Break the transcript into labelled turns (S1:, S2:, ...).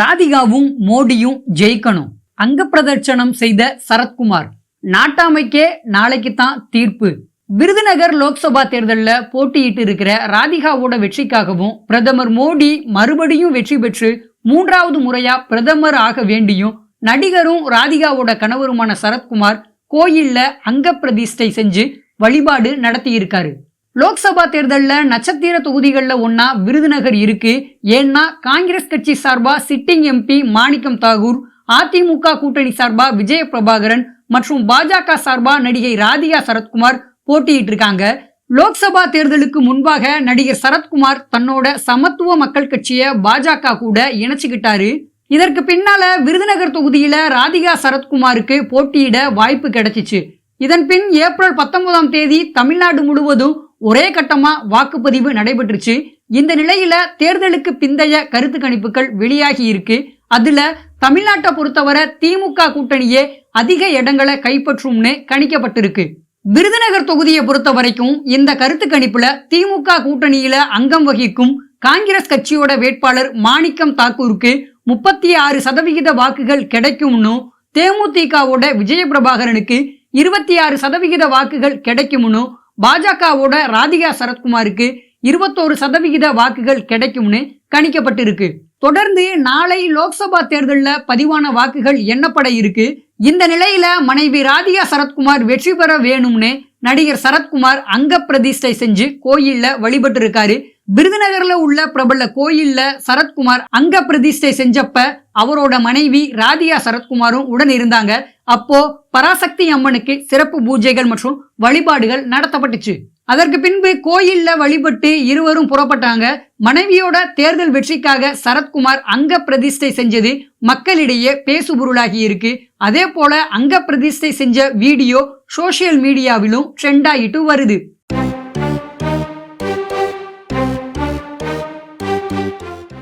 S1: ராதிகாவும் மோடியும் ஜெயிக்கணும். அங்க பிரதர்ச்சனம் செய்த சரத்குமார். நாட்டாமைக்கே நாளைக்கு தான் தீர்ப்பு. விருதுநகர் லோக்சபா தேர்தலில் போட்டியிட்டு இருக்கிற ராதிகாவோட வெற்றிக்காகவும் பிரதமர் மோடி மறுபடியும் வெற்றி பெற்று மூன்றாவது முறையா பிரதமர் ஆக வேண்டியும் நடிகரும் ராதிகாவோட கணவருமான சரத்குமார் கோயில்ல அங்க பிரதிஷ்டை செஞ்சு வழிபாடு நடத்தியிருக்காரு. லோக்சபா தேர்தலில் நட்சத்திர தொகுதிகளில் ஒன்னா விருதுநகர் இருக்கு. ஏன்னா காங்கிரஸ் கட்சி சார்பா சிட்டிங் எம்பி மாணிக்கம் தாகூர் அதிமுக கூட்டணி சார்பா விஜய பிரபாகரன் மற்றும் பாஜக சார்பா நடிகை ராதிகா சரத்குமார் போட்டியிட்டு இருக்காங்க. லோக்சபா தேர்தலுக்கு முன்பாக நடிகர் சரத்குமார் தன்னோட சமத்துவ மக்கள் கட்சியை பாஜக கூட இணைச்சுக்கிட்டாரு. இதற்கு பின்னால விருதுநகர் தொகுதியில ராதிகா சரத்குமாருக்கு போட்டியிட வாய்ப்பு கிடைச்சிச்சு. இதன் பின் ஏப்ரல் பத்தொன்பதாம் தேதி தமிழ்நாடு முழுவதும் ஒரே கட்டமா வாக்குப்பதிவு நடைபெற்றுச்சு. இந்த நிலையில தேர்தலுக்கு பிந்தைய கருத்து கணிப்புகள் வெளியாகி இருக்கு. அதுல தமிழ்நாட்டை பொறுத்தவரை திமுக கூட்டணியே அதிக இடங்களை கைப்பற்றும்னு கணிக்கப்பட்டிருக்கு. விருதுநகர் தொகுதியை பொறுத்த வரைக்கும் இந்த கருத்து கணிப்புல திமுக கூட்டணியில அங்கம் வகிக்கும் காங்கிரஸ் கட்சியோட வேட்பாளர் மாணிக்கம் தாக்கூருக்கு முப்பத்தி ஆறு சதவிகித வாக்குகள் கிடைக்கும்னு தேமுதிகவோட விஜயபிரபாகரனுக்கு இருபத்தி ஆறு சதவிகித வாக்குகள் கிடைக்கும்னு பாஜகவோட ராதிகா சரத்குமாருக்கு இருபத்தோரு சதவிகித வாக்குகள் கிடைக்கும்னு கணிக்கப்பட்டிருக்கு. தொடர்ந்து நாளை லோக்சபா தேர்தலில் பதிவான வாக்குகள் எண்ணப்பட இருக்கு. இந்த நிலையில மனைவி ராதிகா சரத்குமார் வெற்றி பெற வேணும்னு நடிகர் சரத்குமார் அங்க பிரதிஷ்டை செஞ்சு கோயில்ல வழிபட்டு இருக்காரு விருதுநகர்ல உள்ள பிரபல கோயில்ல சரத்குமார் அங்க பிரதிஷ்டை செஞ்சப்ப அவரோட மனைவி ராதிகா சரத்குமாரும் உடன் இருந்தாங்க. அப்போ பராசக்தி அம்மனுக்கு சிறப்பு பூஜைகள் மற்றும் வழிபாடுகள் நடத்தப்பட்டுச்சு. அதற்கு பின்பு கோயில்ல வழிபட்டு இருவரும் புறப்பட்டாங்க. மனைவியோட தேர்தல் வெற்றிக்காக சரத்குமார் அங்க பிரதிஷ்டை செஞ்சது மக்களிடையே பேசுபொருளாகி இருக்கு. அதே போல அங்க பிரதிஷ்டை செஞ்ச வீடியோ சோசியல் மீடியாவிலும் ட்ரெண்ட் ஆகிட்டு வருது.